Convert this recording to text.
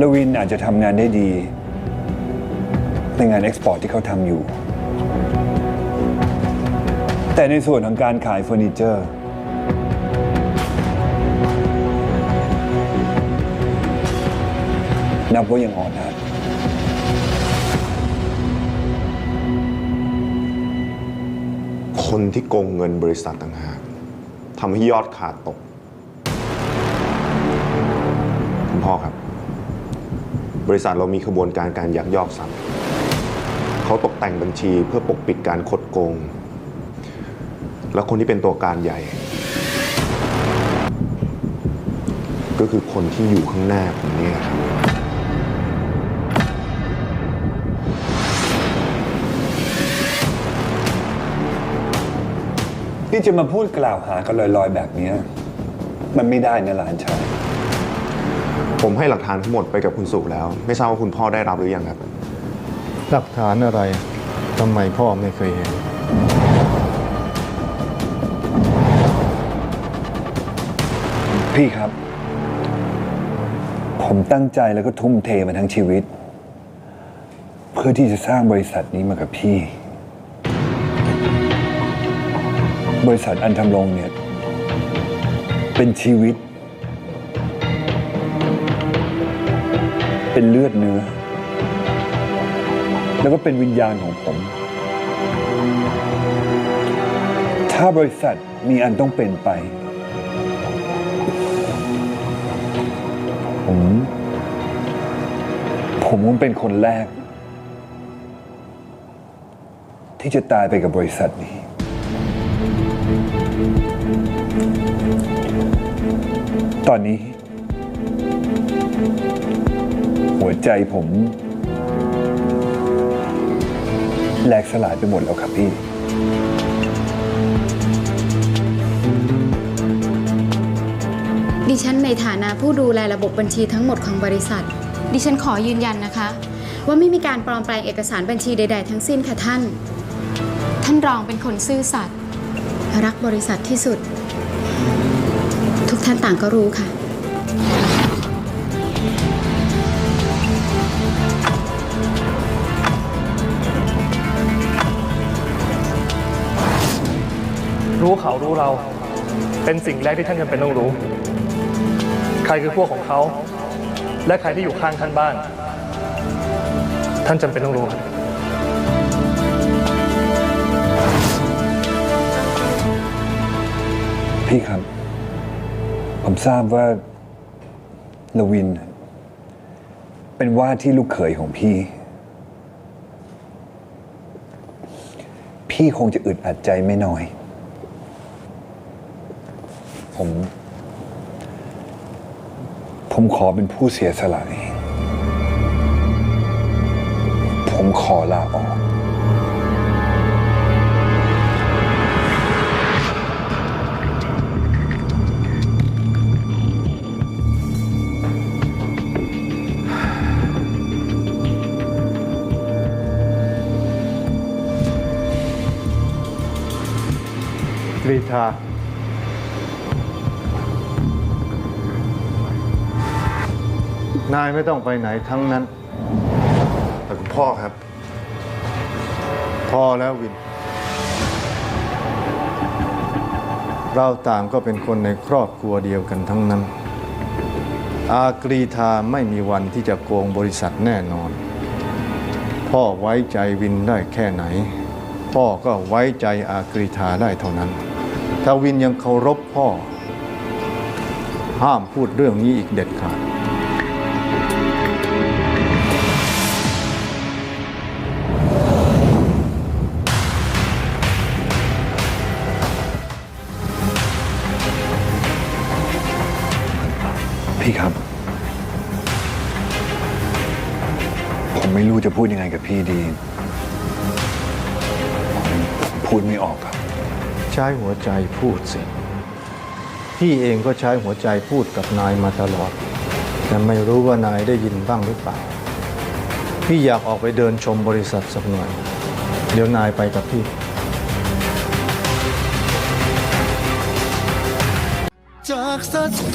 ลวินอาจจะทำงานได้ดี ในงานเอ็กซ์พอร์ตที่เขาทำอยู่ แต่ในส่วนของการขายเฟอร์นิเจอร์ นับว่ายังอ่อนนะคนที่โกงเงินบริษัทต่างหากทำให้ยอดขาดตก คุณพ่อครับ บริษัทเรามีขบวนการการยักยอกทรัพย์เขาตกแต่งบัญชีเพื่อปกปิดการคดโกง แล้วคนที่เป็นตัวการใหญ่ ก็คือคนที่อยู่ข้างหน้าผมเนี่ยครับที่จะมาพูดกล่าวหากันลอยๆแบบนี้ มันไม่ได้นะหลานชาย ผมให้หลักฐานทั้งหมดไปกับคุณสุแล้ว ไม่ทราบว่าคุณพ่อได้รับหรือยังครับ หลักฐานอะไรทำไมพ่อไม่เคยเห็น พี่ครับ ผมตั้งใจแล้วก็ทุ่มเทมาทั้งชีวิต เพื่อที่จะสร้างบริษัทนี้มากับพี่ บริษัทอันทำรงเนี่ย เป็นชีวิต เป็นเลือดเนื้อ แล้วก็เป็นวิญญาณของผม ถ้าบริษัทมีอันต้องเป็นไป ผม ผมคงเป็นคนแรก ที่จะตายไปกับบริษัทนี้ตอนนี้ หัวใจผมแหลกสลายไปหมดแล้วครับพี่ ดิฉันในฐานะผู้ดูแลระบบบัญชีทั้งหมดของบริษัท ดิฉันขอยืนยันนะคะ ว่าไม่มีการปลอมแปลงเอกสารบัญชีใด ๆ ทั้งสิ้นค่ะท่าน ท่านรองเป็นคนซื่อสัตย์รักบริษัทที่สุด ทุกท่านต่างก็รู้ค่ะ รู้เขารู้เรา เป็นสิ่งแรกที่ท่านจำเป็นต้องรู้ ใครคือพวกของเขา และใครที่อยู่ข้างท่านบ้าง ท่านจำเป็นต้องรู้ครับพี่ครับ ผมทราบว่าลวิน เป็นว่าที่ลูกเขยของพี่ พี่คงจะอึดอัดใจไม่น้อย ผม ผมขอเป็นผู้เสียสละเอง ผมขอลาออก กรีธา นายไม่ต้องไปไหนทั้งนั้น แต่คุณพ่อครับ พอแล้ววิน เราต่างก็เป็นคนในครอบครัวเดียวกันทั้งนั้น อากรีธาไม่มีวันที่จะโกงบริษัทแน่นอน พ่อไว้ใจวินได้แค่ไหน พ่อก็ไว้ใจอากรีธาได้เท่านั้น ถ้าวินยังเคารพพ่อ ห้ามพูดเรื่องนี้อีกเด็ดขาด ไม่รู้จะพูดยังไงกับพี่ดีผมผมพูดไม่ออกครับ ใช้หัวใจพูดสิ พี่เองก็ใช้หัวใจพูดกับนายมาตลอด แต่ไม่รู้ว่านายได้ยินบ้างหรือเปล่า พี่อยากออกไปเดินชมบริษัทสักหน่อย เดี๋ยวนายไปกับพี่จากสัจ